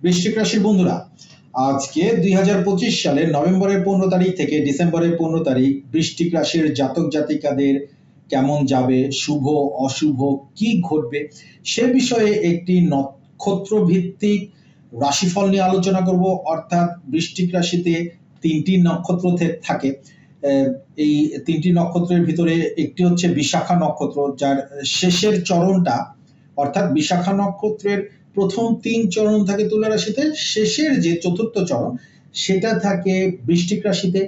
বৃশ্চিক রাশির বন্ধুরা, আজকে দুই হাজার পঁচিশ সালের নভেম্বরের পনেরো তারিখ থেকে ডিসেম্বরের পনেরো তারিখ বৃষ্টিক রাশির জাতক জাতিকাদের কেমন যাবে, শুভ, অশুভ, কি ঘটবে, সে বিষয়ে একটি নক্ষত্র ভিত্তিক রাশিফল নিয়ে আলোচনা করব। অর্থাৎ বৃষ্টিক রাশিতে তিনটি নক্ষত্র থাকে। এই তিনটি নক্ষত্রের ভিতরে একটি হচ্ছে বিশাখা নক্ষত্র, যার শেষের চরণটা অর্থাৎ বিশাখা নক্ষত্রের প্রথম তিন চরণ থাকে তুলা রাশিতে, শেষের যে চতুর্থ চরণ, সেটা থাকে বৃশ্চিক রাশিতে,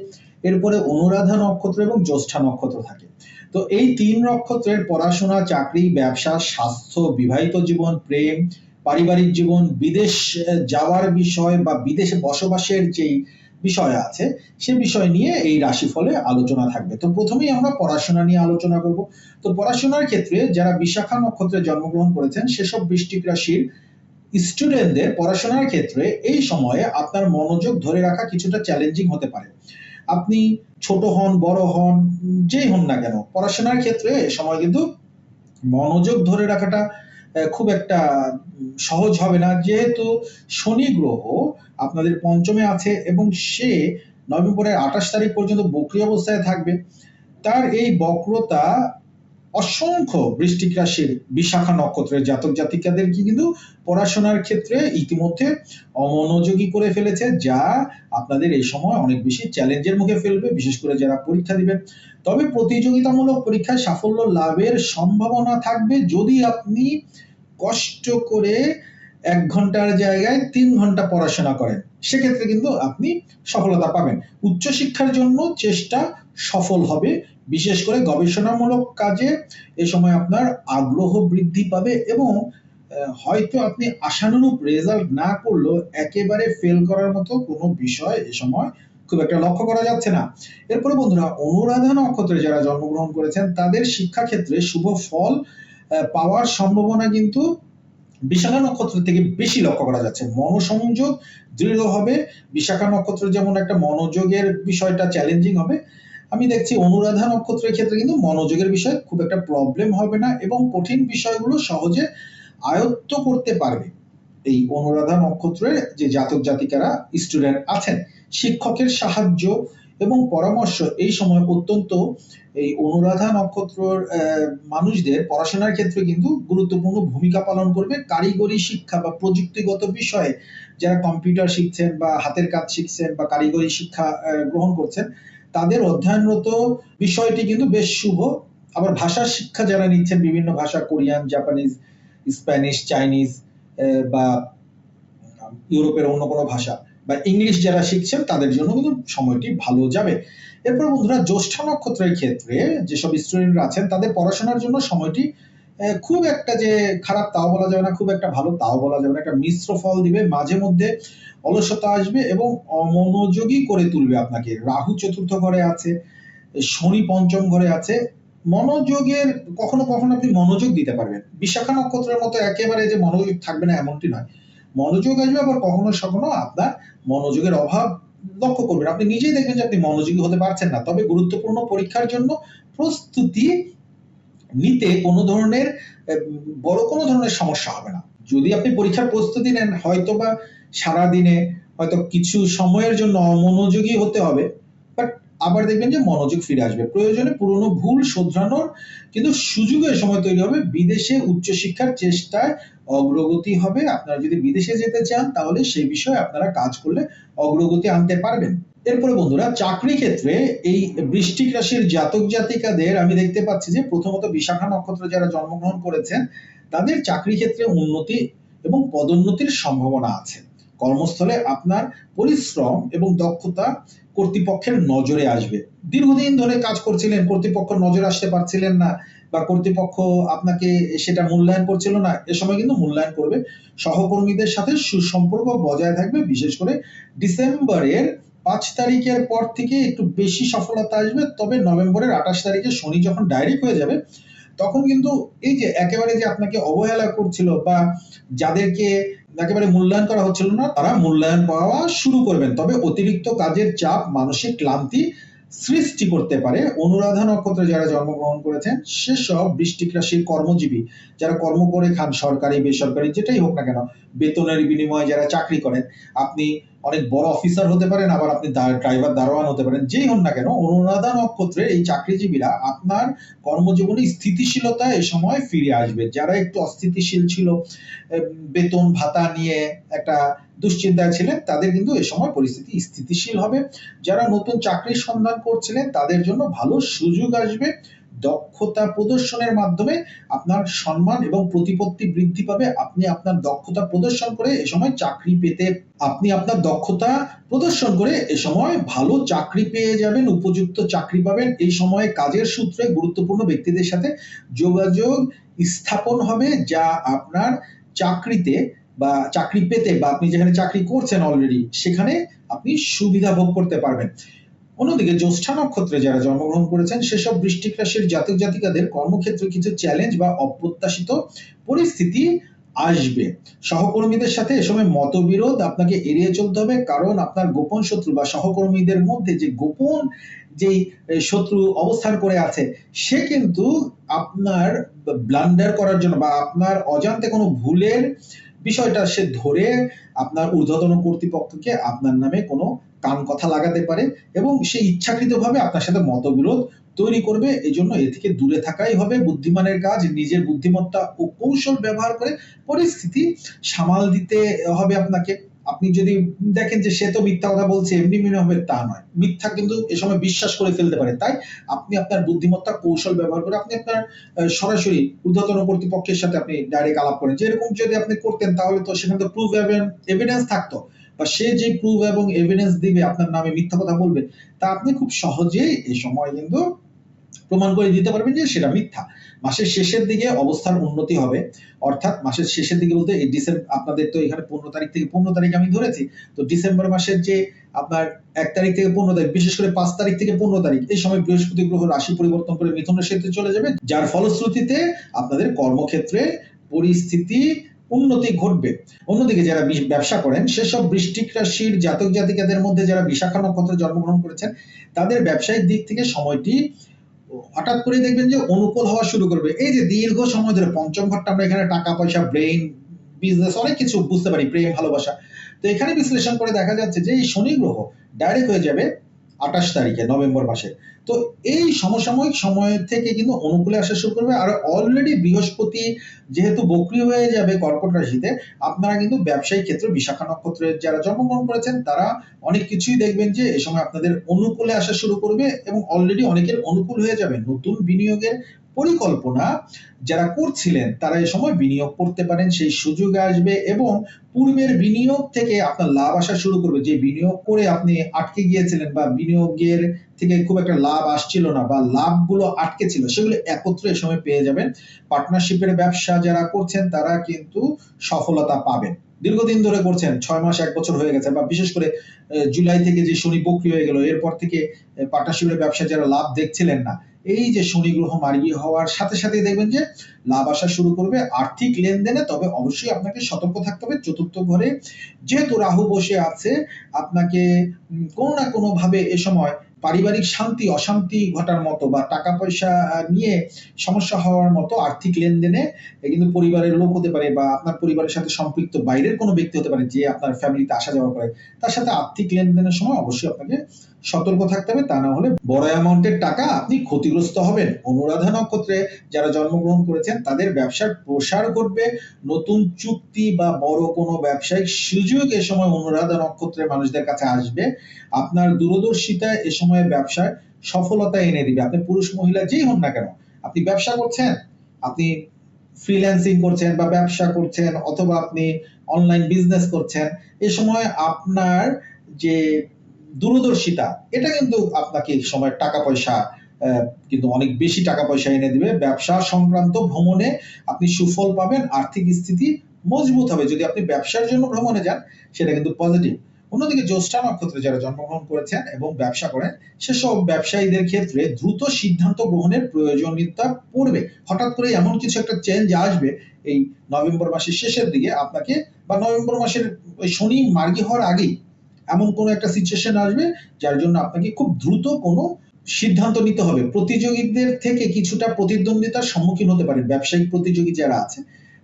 এরপরে অনুরাধা নক্ষত্র এবং জ্যৈষ্ঠা নক্ষত্র থাকে। তো এই তিন নক্ষত্রের পড়াশোনা, চাকরি, ব্যবসা, স্বাস্থ্য, বিবাহিত জীবন, প্রেম, পারিবারিক জীবন, বিদেশ যাওয়ার বিষয় বা বিদেশে বসবাসের যেই বিষয় আছে, সে বিষয় নিয়ে এই রাশিফলে আলোচনা থাকবে। তো প্রথমেই আমরা পড়াশোনা নিয়ে আলোচনা করব। তো পড়াশোনার ক্ষেত্রে যারা বিশাখা নক্ষত্রে জন্মগ্রহণ করেছেন, সেসব বৃষ্টিক রাশির স্টুডেন্টদের পড়াশোনার ক্ষেত্রে এই সময়ে আপনার মনোযোগ ধরে রাখা কিছুটা চ্যালেঞ্জিং হতে পারে। আপনি ছোট হন, বড় হন, যেই হন না কেন, পড়াশোনার ক্ষেত্রে সময় কিন্তু মনোযোগ ধরে রাখাটা খুব একটা সহজ হবে না। যেহেতু শনি গ্রহ আপনাদের পঞ্চমে আছে এবং সে নভেম্বরের আঠাশ তারিখ পর্যন্ত বক্রি অবস্থায় থাকবে। তার এই বক্রতা অসংখ্য বৃষ্টিক রাশির বিশাখা নক্ষত্রের জাতক জাতিকাদেরকে কিন্তু পড়াশোনার ক্ষেত্রে ইতিমধ্যে অমনোযোগী করে ফেলেছে, যা আপনাদের এই সময় অনেক বেশি চ্যালেঞ্জের মুখে ফেলবে, বিশেষ করে যারা পরীক্ষা দিবেন তবে প্রতিযোগিতামূলক পরীক্ষায় সাফল্য লাভের সম্ভাবনা থাকবে যদি আপনি কষ্ট করে এক ঘণ্টার জায়গায় তিন ঘণ্টা পড়াশোনা করেন। সেক্ষেত্রে কিন্তু আপনি সফলতা পাবেন। উচ্চশিক্ষার জন্য চেষ্টা সফল হবে। বিশেষ করে গবেষণামূলক কাজে এ সময় আপনার আগ্রহ বৃদ্ধি পাবে এবং হয়তো আপনি আশানুরূপ রেজাল্ট না করলেও একেবারে ফেল করার মতো কোনো বিষয় এ সময় খুব একটা লক্ষ্য করা যাচ্ছে না। এরপরে বন্ধুরা, অনুরাধা নক্ষত্রে যারা জন্মগ্রহণ করেছেন, তাদের শিক্ষাক্ষেত্রে শুভ ফল পাওয়ার সম্ভাবনা কিন্তু বিশাখা নক্ষত্র থেকে বেশি লক্ষ্য করা যাচ্ছে। মনোসংযোগ দৃঢ় হবে। বিশাখা নক্ষত্র যেমন একটা মনোযোগের বিষয়টা চ্যালেঞ্জিং হবে। আমি দেখছি অনুরাধা নক্ষত্রের ক্ষেত্রে কিন্তু মনোযোগের বিষয় খুব একটা প্রবলেম হবে না এবং কঠিন বিষয়গুলো সহজে আয়ত্ত করতে পারবে। এই অনুরাধা নক্ষত্রের যে জাতক জাতিকারা স্টুডেন্ট আছেন, শিক্ষকের সাহায্য এবং পরামর্শ এই সময় অত্যন্ত এই অনুরাধা নক্ষত্রের মানুষদের পড়াশোনার ক্ষেত্রে কিন্তু গুরুত্বপূর্ণ ভূমিকা পালন করবে। কারিগরি শিক্ষা বা প্রযুক্তিগত বিষয়ে যারা কম্পিউটার শিখছেন বা হাতের কাজ শিখছেন বা কারিগরি শিক্ষা গ্রহণ করছেন, তাদের অধ্যয়নরত বিষয়টি কিন্তু বেশ শুভ। আবার ভাষার শিক্ষা যারা নিচ্ছেন, বিভিন্ন ভাষা, কোরিয়ান, জাপানিজ, স্প্যানিশ, চাইনিজ বা ইউরোপের অন্য কোনো ভাষা বা ইংলিশ যারা শিখছেন, তাদের জন্য কিন্তু সময়টি ভালো যাবে। এরপর বন্ধুরা, জ্যৈষ্ঠ নক্ষত্রের ক্ষেত্রে যেসব স্টুডেন্টরা আছেন, তাদের পড়াশোনার জন্য সময়টি খুব একটা যে খারাপ তাও বলা যাবে না, খুব একটা ভালো তাও বলা যাবে না। একটা মিশ্র ফল দিবে, মাঝে মধ্যে অলসতা আসবে এবং অমনোযোগী করে তুলবে আপনাকে। রাহু চতুর্থ ঘরে আছে, শনি পঞ্চম ঘরে আছে। মনোযোগের, কখনো কখনো আপনি মনোযোগ দিতে পারবেন। বিশাখা নক্ষত্রের মতো একেবারে যে মনোযোগ থাকবে না, এমনটি নয়। মনোযোগ আসবে, আবার কখনো সখনো আপনার মনোযোগের অভাব লক্ষ্য করবেন। আপনি নিজেই দেখবেন যে আপনি মনোযোগী হতে পারছেন না। তবে গুরুত্বপূর্ণ পরীক্ষার জন্য প্রস্তুতি নিতে কোনো ধরনের বড় কোনো ধরনের সমস্যা হবে না। যদি আপনি পরীক্ষার প্রস্তুতি নেন হয়তো বা সারাদিনে হয়তো কিছু সময়ের জন্য অমনোযোগী হতে হবে। আবার দেখবেন যে মনোযোগ ফিরে আসবে। প্রয়োজনে পুরনো ভুল শোধরানোর কিন্তু সুযোগের সময় তৈরি হবে। বিদেশে উচ্চশিক্ষার চেষ্টায় অগ্রগতি হবে। আপনারা যদি বিদেশে যেতে চান, তাহলে সেই বিষয়ে আপনারা কাজ করলে অগ্রগতি আনতে পারবেন। এরপরে বন্ধুরা, চাকরি ক্ষেত্রে এই বৃষ্টিক রাশির জাতক জাতিকাদের আমি দেখতে পাচ্ছি যে প্রথমত বিশাখা নক্ষত্র যারা জন্মগ্রহণ করেছেন, তাদের চাকরি ক্ষেত্রে উন্নতি এবং পদোন্নতির সম্ভাবনা আছে। কর্মস্থলে আপনার পরিশ্রম এবং দক্ষতা কর্তৃপক্ষের নজরে আসবে। দীর্ঘদিন ধরে কাজ করছিলেন, কর্তৃপক্ষ নজরে আসতে পারছিলেন না বা কর্তৃপক্ষ আপনাকে সেটা মূল্যায়ন করছিল না, এ সময় কিন্তু মূল্যায়ন করবে। সহকর্মীদের সাথে সুসম্পর্ক বজায় থাকবে, বিশেষ করে ডিসেম্বরের পাঁচ তারিখের পর থেকে একটু বেশি সফলতা আসবে। তবে নভেম্বরের আঠাশ তারিখে শনি যখন ডাইরেক্ট হয়ে যাবে তখন কিন্তু এই যে একেবারে যে আপনাকে অবহেলা করছিল বা যাদেরকে একেবারে মূল্যায়ন করা হচ্ছিল না, তারা মূল্যায়ন পাওয়া শুরু করবেন। তবে অতিরিক্ত কাজের চাপ, মানসিক ক্লান্তি সৃষ্টি করতে পারে। অনুরাধা নক্ষত্রে যারা জন্মগ্রহণ করেছেন, সেসব বৃষ্টিক রাশির কর্মজীবী যারা কর্ম করে খান সরকারি, বেসরকারি, যেটাই হোক না কেন, বেতনের বিনিময়ে যারা চাকরি করেন, আপনি অনেক বড় অফিসার হতে পারেন, আবার আপনি ড্রাইভার দারোয়ান হতে পারেন, যেই হন না কেন অনুরাধা নক্ষত্রের এই চাকরিজীবীরা আপনার কর্মজীবনে স্থিতিশীলতা এ সময় ফিরে আসবে। যারা একটু অস্থিতিশীল ছিল বেতন, ভাতা নিয়ে একটা দুশ্চিন্তায় ছিলেন, তাদের কিন্তু এ সময় পরিস্থিতি স্থিতিশীল হবে। যারা নতুন চাকরির সন্ধান করছিলেন, তাদের জন্য ভালো সুযোগ আসবে। দক্ষতা প্রদর্শনের মাধ্যমে আপনার সম্মান এবং প্রতিপত্তি বৃদ্ধি পাবে। আপনি আপনার দক্ষতা প্রদর্শন করে এ সময় চাকরি পেতে, আপনি আপনার দক্ষতা প্রদর্শন করে এ সময় ভালো চাকরি পেয়ে যাবেন, উপযুক্ত চাকরি পাবেন। এই সময়ে কাজের সূত্রে গুরুত্বপূর্ণ ব্যক্তিদের সাথে যোগাযোগ স্থাপন হবে, যা আপনার চাকরিতে বা চাকরি পেতে বা আপনি যেখানে চাকরি করছেন অলরেডি সেখানে আপনি সুবিধা ভোগ করতে পারবেন। অন্যদিকে জ্যৈষ্ঠা নক্ষত্রে যারা জন্মগ্রহণ করেছেন, সেসব বৃষ্টিক রাশির জাতক জাতিকাদের কর্মক্ষেত্রে কিছু চ্যালেঞ্জ বা অপ্রত্যাশিত পরিস্থিতি আসবে। সহকর্মীদের সাথে এ সময় মতবিরোধ আপনাকে এড়িয়ে চলতে হবে, কারণ আপনার গোপন শত্রু বা সহকর্মীদের মধ্যে যে গোপন যেই শত্রু অবস্থান করে আছে, সে কিন্তু আপনার ব্লান্ডার করার জন্য বা আপনার অজান্তে কোনো ভুলের বিষয়টা সে ধরে আপনার ঊর্ধ্বতন কর্তৃপক্ষকে আপনার নামে কোনো কান কথা লাগাতে পারে এবং সে ইচ্ছাকৃতভাবে আপনার সাথে মতবিরোধ তৈরি করবে এই জন্য এ থেকে দূরে থাকাই হবে। বুদ্ধিমানের কাজ, নিজের বুদ্ধিমত্তা ও কৌশল ব্যবহার করে পরিস্থিতি সামাল দিতে হবে আপনাকে। আপনি যদি দেখেন যে সে তো মিথ্যা কথা বলছে, এমনি মনে হবে তা নয়। মিথ্যা কিন্তু এ সময় বিশ্বাস করে ফেলতে পারে। তাই আপনি আপনার বুদ্ধিমত্তা, কৌশল ব্যবহার করে আপনি আপনার সরাসরি ঊর্ধ্বতন কর্তৃপক্ষের সাথে আপনি ডাইরেক্ট আলাপ করেন। যেরকম যদি আপনি করতেন, তাহলে তো সেখানে তো প্রুফ এভিডেন্স থাকতো। বা সে যে প্রুফ এবং এভিডেন্স দিবে, আপনার নামে মিথ্যা কথা বলবে, তা আপনি খুব সহজেই এই সময় কিন্তু প্রমাণ করে দিতে পারবেন যে সেটা মিথ্যা। মাসের শেষের দিকে অবস্থার উন্নতি হবে। অর্থাৎ মাসের শেষের দিকে বলতে এই ডিসেম্বর আপনাদের তো এখানে পনেরো তারিখ থেকে পনেরো তারিখ আমি ধরেছি, তো ডিসেম্বর মাসের যে আপনার এক তারিখ থেকে পনেরো তারিখ, বিশেষ করে পাঁচ তারিখ থেকে পনেরো তারিখ, এই সময় বৃহস্পতি গ্রহ রাশি পরিবর্তন করে মিথুন রাশিতে চলে যাবে, যার ফলশ্রুতিতে আপনাদের কর্মক্ষেত্রে পরিস্থিতি উন্নতি ঘটবে। অন্যদিকে যারা ব্যবসা করেন, সেসব বৃষ্টিক রাশির জাতক জাতিকাদের মধ্যে যারা বিশাখা নক্ষত্রে জন্মগ্রহণ করেছেন, তাদের ব্যবসায়িক দিক থেকে সময়টি হঠাৎ করে দেখবেন যে অনুকূল হওয়া শুরু করবে। এই যে দীর্ঘ সময় ধরে পঞ্চম ঘরটা আমরা এখানে টাকা, পয়সা ব্রেইন বিজনেস অনেক কিছু বুঝতে পারি, প্রেম, ভালোবাসা। তো এখানে বিশ্লেষণ করে দেখা যাচ্ছে যে এই শনি গ্রহ ডাইরেক্ট হয়ে যাবে আঠাশ তারিখে, নভেম্বর মাসে। তো এই সমসাময়িক সময় থেকে কিন্তু অনুকূলে আসা শুরু করবে। আর অলরেডি বৃহস্পতি যেহেতু বক্রি হয়ে যাবে কর্কট রাশিতে, আপনারা কিন্তু ব্যবসায়িক ক্ষেত্রে বিশাখা নক্ষত্রের যারা জন্মগ্রহণ করেছেন, তারা অনেক কিছুই দেখবেন যে এই সময় আপনাদের অনুকূলে আসা শুরু করবে এবং অলরেডি অনেকের অনুকূল হয়ে যাবে। নতুন বিনিয়োগের পরিকল্পনা যারা করছিলেন, তারা এই সময় বিনিয়োগ করতে পারেন, সেই সুযোগ আসবে এবং পূর্বের বিনিয়োগ থেকে আপনার লাভ আসা শুরু করবে। যে বিনিয়োগ করে আপনি আটকে গিয়েছিলেন বা বিনিয়োগের থেকে খুব একটা লাভ আসছিল না বা লাভগুলো আটকে ছিল, সেগুলো একত্রে এ সময় পেয়ে যাবেন। পার্টনারশিপের ব্যবসা যারা করছেন, তারা কিন্তু সফলতা পাবেন। দীর্ঘদিন ধরে করছেন, ছয় মাস, এক বছর হয়ে গেছে বা বিশেষ করে জুলাই থেকে যে শনি বক্রি হয়ে গেল, এরপর থেকে পার্টনারশিপের ব্যবসা যারা লাভ দেখছিলেন না এই যে শনি গ্রহ মার্গী হওয়ার সাথে সাথে দেখবেন যে লাভ আসা শুরু করবে, আর্থিক লেনদেনে, তবে অবশ্যই আপনাকে সতর্ক থাকতে হবে। চতুর্থ ঘরে যেহেতু রাহু বসে আছে, আপনাকে কোনো না কোনো ভাবে এ সময় পারিবারিক শান্তি, অশান্তি ঘটার মতো বা টাকা পয়সা নিয়ে সমস্যা হওয়ার মতো আর্থিক লেনদেনে কিন্তু পরিবারের লোক হতে পারে বা আপনার পরিবারের সাথে সম্পৃক্ত বাইরের কোনো ব্যক্তি হতে পারে যে আপনার ফ্যামিলিতে আসা যাওয়া করে। তার সাথে আর্থিক লেনদেনের সময় অবশ্যই আপনাকে সতর্ক থাকতে হবে, তা না হলে বড় অ্যামাউন্টের টাকা আপনি ক্ষতিগ্রস্ত হবেন। অনুরাধা নক্ষত্রে যারা জন্মগ্রহণ করেছেন, তাদের ব্যবসার প্রসার ঘটবে। নতুন চুক্তি বা বড় কোনো ব্যবসায়িক সুযোগ এ সময় অনুরাধা নক্ষত্রের মানুষদের কাছে আসবে। আপনার দূরদর্শিতা এ সময় ব্যবসায় সফলতা এনে দিবে। আপনি পুরুষ, মহিলা যেই হন না কেন, আপনি ব্যবসা করছেন, আপনি ফ্রিল্যান্সিং করছেন বা ব্যবসা করছেন অথবা আপনি অনলাইন বিজনেস করছেন, এ সময় আপনার যে দূরদর্শিতা, এটা কিন্তু আপনাকে সময় টাকা পয়সা কিন্তু অনেক বেশি টাকা পয়সা এনে দিবে। ব্যবসা সংক্রান্ত ভ্রমণে আপনি সুফল পাবেন, আর্থিক স্থিতি মজবুত হবে। যদি আপনি ব্যবসার জন্য ভ্রমণে যান, সেটা কিন্তু পজিটিভ অন্যদিকে জ্যৈষ্ঠা নক্ষত্রে যারা জন্মগ্রহণ করেছেন এবং ব্যবসা করেন, সেসব ব্যবসায়ীদের ক্ষেত্রে দ্রুত সিদ্ধান্ত গ্রহণের প্রয়োজনীয়তা পড়বে। হঠাৎ করে এমন কিছু একটা চেঞ্জ আসবে, এই নভেম্বর মাসের শেষের দিকে আপনাকে, বা নভেম্বর মাসের শনি মার্গী হওয়ার আগেই এমন কোনো একটা সিচুয়েশন আসবে যার জন্য আপনাকে খুব দ্রুত কোনো সিদ্ধান্ত নিতে হবে। প্রতিযোগীদের থেকে কিছুটা প্রতিদ্বন্দ্বিতার সম্মুখীন হতে পারে ব্যবসায়িক প্রতিযোগী যারা আছে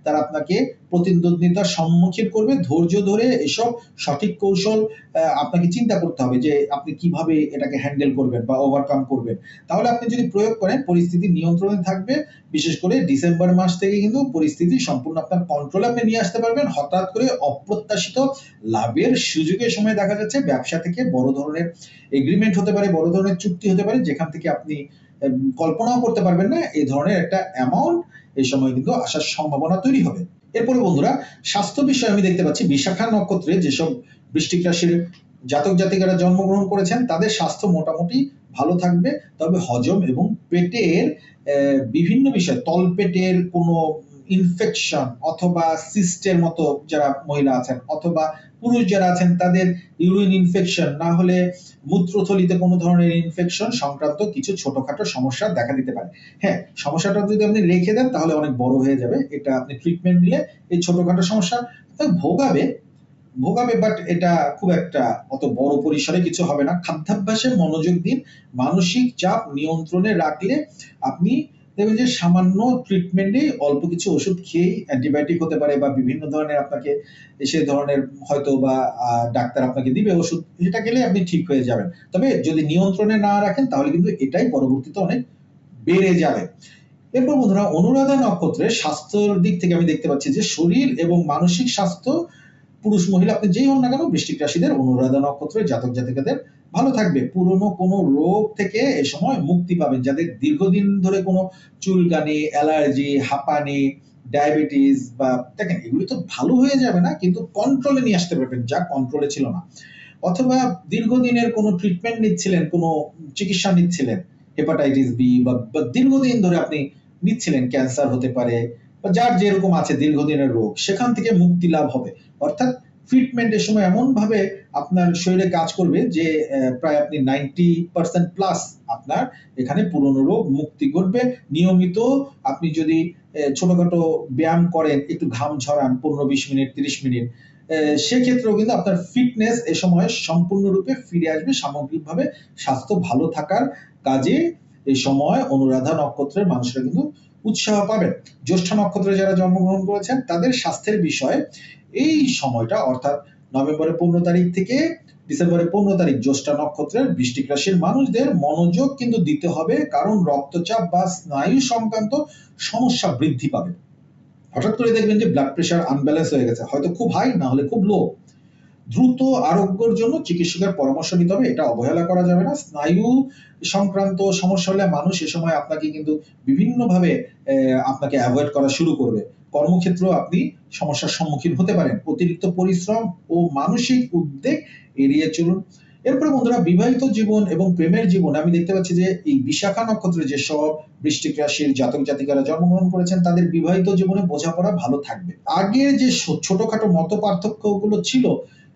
তারা আপনাকে প্রতিদ্বন্দ্বিতার সম্মুখীন করবে, ধৈর্য ধরে এসব সঠিক কৌশল আপনাকে চিন্তা করতে হবে যে আপনি কীভাবে এটাকে হ্যান্ডেল করবেন বা ওভারকাম করবেন। তাহলে আপনি যদি প্রয়োগ করেন, পরিস্থিতি নিয়ন্ত্রণে থাকবে, বিশেষ করে ডিসেম্বর মাস থেকে কিন্তু পরিস্থিতি সম্পূর্ণ আপনার কন্ট্রোলে আপনি নিয়ে আসতে পারবেন। হঠাৎ করে অপ্রত্যাশিত লাভের সুযোগের সময় দেখা যাচ্ছে, ব্যবসা থেকে বড় ধরনের এগ্রিমেন্ট হতে পারে, বড় ধরনের চুক্তি হতে পারে, যেখান থেকে আপনি কল্পনাও করতে পারবেন না এই ধরনের একটা অ্যামাউন্ট এই সময় কিন্তু আসার সম্ভাবনা তৈরি হবে। এরপরে বন্ধুরা, স্বাস্থ্য বিষয়ে আমি দেখতে পাচ্ছি বিশাখা নক্ষত্রে যেসব বৃষ্টিক রাশির জাতক জাতিকারা জন্মগ্রহণ করেছেন, তাদের স্বাস্থ্য মোটামুটি ভালো থাকবে। তবে হজম এবং পেটের বিভিন্ন বিষয়, তলপেটের কোনো ইনফেকশন অথবা সিস্টের মতো যারা মহিলা আছেন অথবা পুরুষ যারা আছেন, তাদের ইউরিন ইনফেকশন না হলে মূত্রথলিতে কোনো ধরনের ইনফেকশন সংক্রান্ত কিছু ছোটখাটো সমস্যা দেখা দিতে পারে। হ্যাঁ সমস্যাটা যদি আপনি রেখে দেন, তাহলে অনেক বড় হয়ে যাবে। এটা আপনি ট্রিটমেন্ট নিলে এই ছোটখাটো সমস্যা ভোগাবে ভোগাবে বাট এটা খুব একটা অত বড় পরিসরে কিছু হবে না। খাদ্যাভ্যাসে মনোযোগ দিন, মানসিক চাপ নিয়ন্ত্রণে রাখলে আপনি দেখবেন যে সামান্য ট্রিটমেন্টে অল্প কিছু ওষুধ খেয়েই অ্যান্টিবায়োটিক হতে পারে বা বিভিন্ন ধরনের আপনাকে সে ধরনের হয়তো বা ডাক্তার আপনাকে দিবে ওষুধ, এটা গেলে আপনি ঠিক হয়ে যাবেন। তবে যদি নিয়ন্ত্রণে না রাখেন, তাহলে কিন্তু এটাই পরবর্তীতে অনেক বেড়ে যাবে। এরপর বন্ধুরা, অনুরাধা নক্ষত্রের স্বাস্থ্যের দিক থেকে আমি দেখতে পাচ্ছি যে শরীর এবং মানসিক স্বাস্থ্য, পুরুষ মহিলা আপনি যেই হন না কেন বৃষ্টিক রাশিদের অনুরাধা নক্ষত্রের জাতক জাতিকাদের ভালো থাকবে। পুরনো কোনো রোগ থেকে এ সময় মুক্তি পাবেন, যাদের দীর্ঘদিন ধরে কোনো চুলকানি, অ্যালার্জি, হাঁপানি, ডায়াবেটিস বা দেখেন, এগুলি তো ভালো হয়ে যাবে না, কিন্তু কন্ট্রোলে নিয়ে আসতে পারবেন, যা কন্ট্রোলে ছিল না। অথবা দীর্ঘদিনের কোনো ট্রিটমেন্ট নিচ্ছিলেন, কোনো চিকিৎসা নিচ্ছিলেন হেপাটাইটিস বি, বা দীর্ঘদিন ধরে আপনি নিচ্ছিলেন ক্যান্সার হতে পারে, বা যার যেরকম আছে দীর্ঘদিনের রোগ, সেখান থেকে মুক্তি লাভ হবে। অর্থাৎ ট্রিটমেন্টের সময় এমন ভাবে আপনার শরীরে কাজ করবে যে প্রায় আপনি নাইনটি পার্সেন্ট প্লাস আপনার এখানে পুরনো রোগ মুক্তি ঘটবে। নিয়মিত আপনি যদি ছোটখাটো ব্যায়াম করেন, একটু ঘাম ঝরান, পনেরো, বিশ মিনিট, তিরিশ মিনিট সেক্ষেত্রেও কিন্তু আপনার ফিটনেস এ সময় সম্পূর্ণরূপে ফিরে আসবে সামগ্রিকভাবে স্বাস্থ্য ভালো থাকার কাজে। এই সময় অনুরাধা নক্ষত্রের মানুষরা কিন্তু উৎসাহ পাবেন। জ্যৈষ্ঠ নক্ষত্রে যারা জন্মগ্রহণ করেছেন, তাদের স্বাস্থ্যের বিষয়ে এই সময়টা, অর্থাৎ নভেম্বরের পনেরো তারিখ থেকে ডিসেম্বরের পনেরো তারিখ জ্যৈষ্ঠ নক্ষত্রের বৃষ্টিক রাশির মানুষদের মনোযোগ কিন্তু দিতে হবে, কারণ রক্তচাপ বা স্নায়ু সংক্রান্ত সমস্যা বৃদ্ধি পাবে। হঠাৎ করে দেখবেন যে ব্লাড প্রেশার আনব্যালেন্স হয়ে গেছে, হয়তো খুব হাই না হলে খুব লো দ্রুত আরোগ্যের জন্য চিকিৎসকের পরামর্শ নিতে হবে, এটা অবহেলা করা যাবে না। স্নায়ু সংক্রান্ত সমস্যা হলে মানুষ এ সময় আপনাকে কিন্তু বিভিন্নভাবে আপনাকে অ্যাভয়েড করা শুরু করবে। কর্মক্ষেত্র আপনি সমস্যার সম্মুখীন হতে পারেন। অতিরিক্ত পরিশ্রম ও মানসিক উদ্বেগ এড়িয়ে চলুন। এরপরে বন্ধুরা, বিবাহিত জীবন এবং প্রেমের জীবন, আমি দেখতে পাচ্ছি যে এই বিশাখা নক্ষত্রে যেসব বৃষ্টিক রাশির জাতক জাতিকারা জন্মগ্রহণ করেছেন, তাদের বিবাহিত জীবনে বোঝাপড়া ভালো থাকবে। আগে যে ছোটখাটো মত পার্থক্যগুলো ছিল,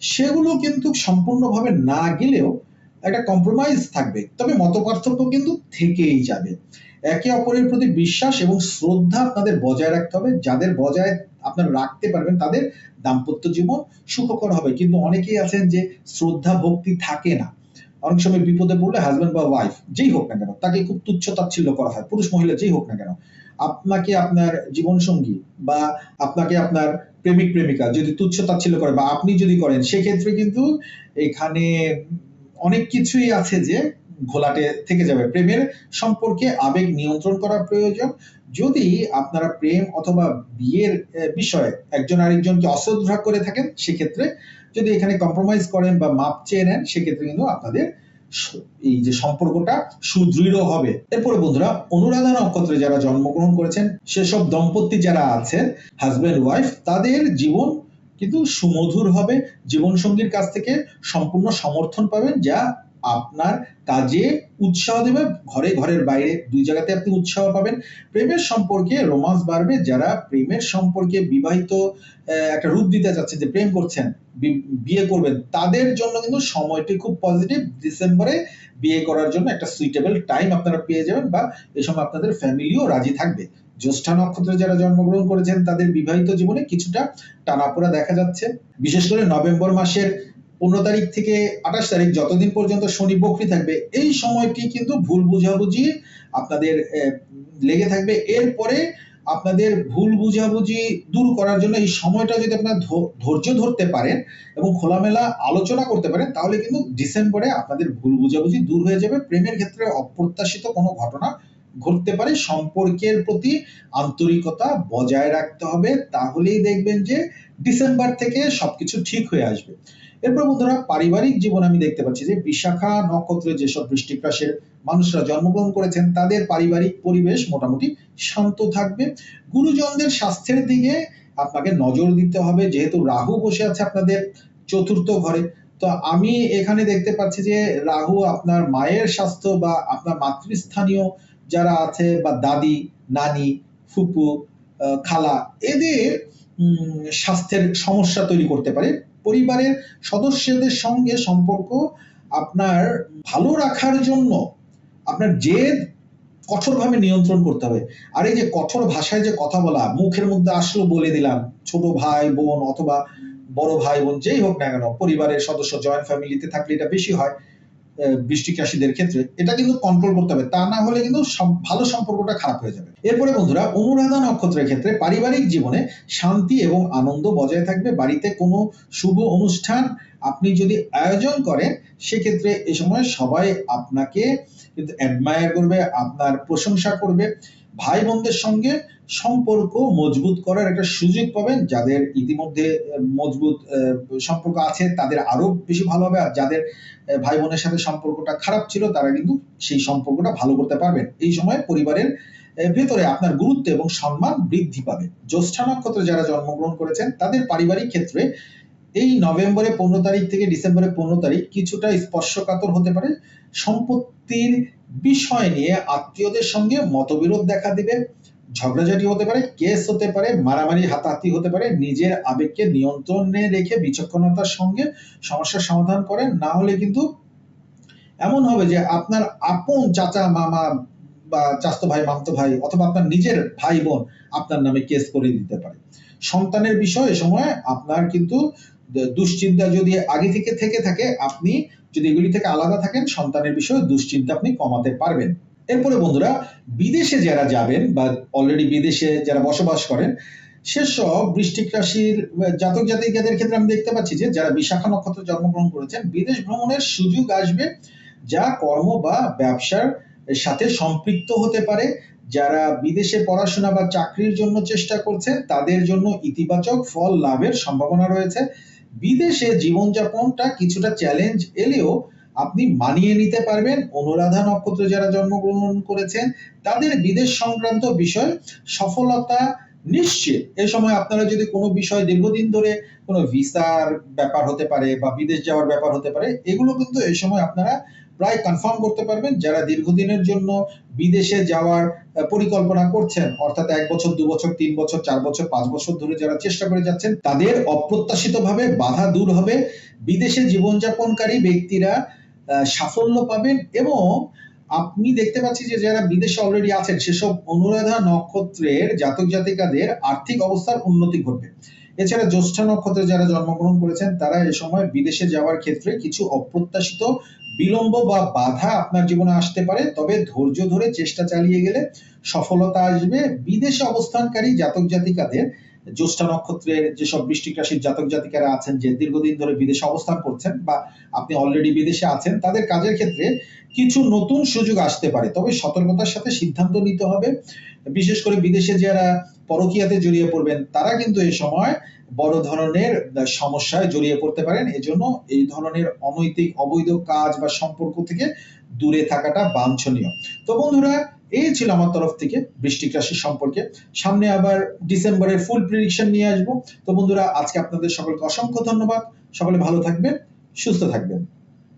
সেগুলো কিন্তু সম্পূর্ণভাবে না গেলেও একটা কম্প্রোমাইজ থাকবে। তবে মত পার্থক্য কিন্তু থেকেই যাবে। একে অপরের প্রতি বিশ্বাস এবং শ্রদ্ধা আপনাদের বজায় রাখতে হবে। যাদের বজায় আপনারা রাখতে পারবেন, তাদের দাম্পত্য জীবন সুখকর হবে। কিন্তু অনেকেই আছেন যে শ্রদ্ধা, ভক্তি থাকে না। অনেক সময় বিপদে পড়লে হাজবেন্ড বা ওয়াইফ যেই হোক না কেন, তাকে খুব তুচ্ছ তাচ্ছিল্য করা হয়। পুরুষ, মহিলা, যেই হোক না কেন। আপনাকে আপনার জীবন সঙ্গী বা আপনাকে আপনার প্রেমিক, প্রেমিকা যদি তুচ্ছ তাচ্ছিল্য করে বা আপনি যদি করেন, সেক্ষেত্রে কিন্তু এখানে অনেক কিছুই আছে যে ঘোলাটে থেকে যাবে। প্রেমের সম্পর্কে আবেগ নিয়ন্ত্রণ করা প্রয়োজন। যদি আপনারা প্রেম অথবা বিয়ের বিষয়ে একজন আরেকজনকে অশ্রদ্ধা করে থাকেন, সেক্ষেত্রে যদি এখানে কম্প্রোমাইজ করেন বা মাপ চেয়ে নেন, সেক্ষেত্রে কিন্তু আপনাদের এই যে সম্পর্কটা সুদৃঢ় হবে। এরপরে বন্ধুরা, অনুরাধা নক্ষত্রে যারা জন্মগ্রহণ করেছেন, সেসব দম্পতি যারা আছেন হাজবেন্ড ওয়াইফ তাদের জীবন কিন্তু সুমধুর হবে। জীবন সঙ্গীর কাছ থেকে সম্পূর্ণ সমর্থন পাবেন, যা আপনার কাজে উৎসাহ দেবে, ঘরে, ঘরের বাইরে দুই জায়গাতে আপনি উৎসাহ পাবেন। প্রেমের সম্পর্কে রোমান্স বাড়বে যারা প্রেমের সম্পর্কে বিবাহিত একটা রূপ দিতে চাচ্ছে, যে প্রেম করছেন বিয়ে করবেন, তাদের জন্য কিন্তু সময়টি খুব পজিটিভ ডিসেম্বরে বিয়ে করার জন্য একটা সুইটেবল টাইম আপনারা পেয়ে যাবেন বা এই সময় আপনাদের ফ্যামিলিও রাজি থাকবে। জ্যৈষ্ঠা নক্ষত্রে যারা জন্মগ্রহণ করেছেন, তাদের বিবাহিত জীবনে কিছুটা টানাপোড়া দেখা যাচ্ছে। বিশেষ করে নভেম্বর মাসের পনেরো তারিখ থেকে আঠাশ তারিখ যতদিন পর্যন্ত শনি বকরি থাকবে, এই সময়টি কিন্তু ভুল বুঝাবুঝি আপনাদের লেগে থাকবে। এরপরে আপনাদের ভুল বুঝাবুঝি দূর করার জন্য এই সময়টা যদি আপনার ধৈর্য ধরতে পারেন এবং খোলামেলা আলোচনা করতে পারেন, তাহলে কিন্তু ডিসেম্বরে আপনাদের ভুল বুঝাবুঝি দূর হয়ে যাবে। প্রেমের ক্ষেত্রে অপ্রত্যাশিত কোনো ঘটনা ঘটতে পারে। সম্পর্কের প্রতি আন্তরিকতা বজায় রাখতে হবে। তাহলেই দেখবেন যে ডিসেম্বর থেকে সবকিছু ঠিক হয়ে আসবে। এরপর বন্ধুরা পারিবারিক জীবন আমি দেখতে পাচ্ছি যে বিশাখা নক্ষত্রে যেসব বৃষ্টিক রাশির মানুষরা জন্মগ্রহণ করেছেন, তাদের পারিবারিক পরিবেশ মোটামুটি শান্ত থাকবে। গুরুজনদের স্বাস্থ্যের দিকে আপনাকে নজর দিতে হবে, যেহেতু রাহু বসে আছে আপনাদের চতুর্থ ঘরে। তো আমি এখানে দেখতে পাচ্ছি যে রাহু আপনার মায়ের স্বাস্থ্য বা আপনার মাতৃস্থানীয় যারা আছে বা দাদি, নানি, ফুপু খালা, এদের স্বাস্থ্যের সমস্যা তৈরি করতে পারে। পরিবারের সদস্যদের সঙ্গে সম্পর্ক আপনার ভালো রাখার জন্য আপনার জেদ কঠোরভাবে নিয়ন্ত্রণ করতে হবে। আর এই যে কঠোর ভাষায় যে কথা বলা, মুখের মধ্যে আসলো বলে দিলাম, ছোট ভাই, বোন অথবা বড় ভাই, বোন যেই হোক না কেন, পরিবারের সদস্য জয়েন্ট ফ্যামিলিতে থাকলে এটা বেশি হয়। আহ, বৃষ্টিক ক্ষেত্রে এটা কিন্তু কন্ট্রোল করতে হবে। তা না হলে কিন্তু ভালো সম্পর্কটা খারাপ হয়ে যাবে। এরপরে বন্ধুরা অনুরাধা নক্ষত্রের ক্ষেত্রে পারিবারিক জীবনে শান্তি এবং আনন্দ বজায় থাকবে। বাড়িতে কোনো শুভ অনুষ্ঠান আপনি যদি আয়োজন করেন সেক্ষেত্রে এ সময় সবাই আপনাকে কিন্তু অ্যাডমায়ার করবে আপনার প্রশংসা করবে। ভাই বোনদের সঙ্গে সম্পর্ক মজবুত করার একটা সুযোগ পাবেন, যাদের ইতিমধ্যে মজবুত সম্পর্ক আছে, তাদের আরও বেশি ভালো হবে, আর যাদের ভাই বোনের সাথে সম্পর্কটা খারাপ ছিল, তারা কিন্তু সেই সম্পর্কটা ভালো করতে পারবেন। এই সময় পরিবারের ভেতরে আপনার গুরুত্ব এবং সম্মান বৃদ্ধি পাবে। জ্যৈষ্ঠা নক্ষত্রে যারা জন্মগ্রহণ করেছেন, তাদের পারিবারিক ক্ষেত্রে এই নভেম্বরে পনেরো তারিখ থেকে ডিসেম্বরে পনেরো তারিখ কিছুটা স্পর্শকাতর হতে পারে। সম্পত্তির বিষয় নিয়ে আত্মীয়দের সঙ্গে মতবিরোধ দেখা দিবে, ঝগড়াঝাটি হতে পারে, কেস হতে পারে, মারামারি, হাতাহাতি হতে পারে, নিজের আবেগকে নিয়ন্ত্রণে রেখে বিচক্ষণতার সঙ্গে সমস্যার সমাধান করেন। না হলে কিন্তু এমন হবে যে আপনার আপন চাচা, মামা বা চাস্তো ভাই, মামতো ভাই অথবা আপনার নিজের ভাই বোন আপনার নামে কেস করে দিতে পারে। সন্তানের বিষয় সময় আপনার কিন্তু দুশ্চিন্তা যদি আগে থেকে থেকে থাকে, আপনি যদি এগুলি থেকে আলাদা থাকেন, সন্তানের বিষয়ে দুশ্চিন্তা আপনি কমাতে পারবেন। এরপরে বন্ধুরা, বিদেশে যারা যাবেন বা অলরেডি বিদেশে যারা বসবাস করেন, সেসব বৃষ্টিক রাশির জাতক জাতিকাদের ক্ষেত্রে আমি দেখতে পাচ্ছি যে, যারা বিশাখা নক্ষত্রে জন্মগ্রহণ করেছেন, বিদেশ ভ্রমণের সুযোগ আসবে, যা কর্ম বা ব্যবসার সাথে সম্পৃক্ত হতে পারে। যারা বিদেশে পড়াশোনা বা চাকরির জন্য চেষ্টা করছেন তাদের জন্য ইতিবাচক ফল লাভের সম্ভাবনা রয়েছে। বিদেশে জীবনযাপনটা কিছুটা চ্যালেঞ্জ এলেও আপনি মানিয়ে নিতে পারবেন। অনুরাধা নক্ষত্রে যারা জন্মগ্রহণ করেছেন, তাদের বিদেশ সংক্রান্ত বিষয় সফলতা নিশ্চিত। এ সময় আপনারা যদি কোনো বিষয় দীর্ঘদিন ধরে কোনো ভিসার ব্যাপার হতে পারে বা বিদেশ যাওয়ার ব্যাপার হতে পারে, এগুলো কিন্তু এই সময় আপনারা প্রায় কনফার্ম করতে পারবেন। যারা দীর্ঘদিনের জন্য বিদেশে যাওয়ার পরিকল্পনা করছেন। অর্থাৎ এক বছর, দু বছর, তিন বছর, চার বছর, পাঁচ বছর ধরে যারা চেষ্টা করে যাচ্ছেন, তাদের অপ্রত্যাশিতভাবে বাধা দূর হবে। বিদেশে জীবনযাপনকারী ব্যক্তিরা সাফল্য পাবেন এবং আপনি দেখতে পাচ্ছি যে যারা বিদেশে অলরেডি আছেন, সেসব অনুরাধা নক্ষত্রের জাতক জাতিকাদের আর্থিক অবস্থার উন্নতি ঘটবে। এছাড়া জ্যৈষ্ঠা নক্ষত্রে যারা জন্মগ্রহণ করেছেন, তারা এ সময় বিদেশে যাওয়ার ক্ষেত্রে কিছু অপ্রত্যাশিত বিলম্ব বা বাধা আপনার জীবনে আসতে পারে, তবে ধৈর্য ধরে চেষ্টা চালিয়ে গেলে সফলতা আসবে। বিদেশে অবস্থানকারী জাতক জাতিকাদের, জ্যৈষ্ঠা নক্ষত্রের যেসব বৃষ্টিক রাশির জাতক জাতিকারা আছেন, যে দীর্ঘদিন ধরে বিদেশে অবস্থান করছেন বা আপনি অলরেডি বিদেশে আছেন, তাদের কাজের ক্ষেত্রে কিছু নতুন সুযোগ আসতে পারে। তবে সতর্কতার সাথে সিদ্ধান্ত নিতে হবে। বিশেষ করে বিদেশে যারা পরকীয়াতে জড়িয়ে পড়বেন, তারা কিন্তু এই সময় বড় ধরনের সমস্যায় জড়িয়ে পড়তে পারেন। এজন্য এই ধরনের অনৈতিক, অবৈধ কাজ বা সম্পর্ক থেকে দূরে থাকাটা বাঞ্ছনীয়। তো বন্ধুরা, এই ছিল আমার তরফ থেকে বৃষ্টিক রাশি সম্পর্কে। সামনে আবার ডিসেম্বরের ফুল প্রিডিকশন নিয়ে আসব। তো বন্ধুরা, আজকে আপনাদের সকলকে অসংখ্য ধন্যবাদ। সকলে ভালো থাকবেন, সুস্থ থাকবেন।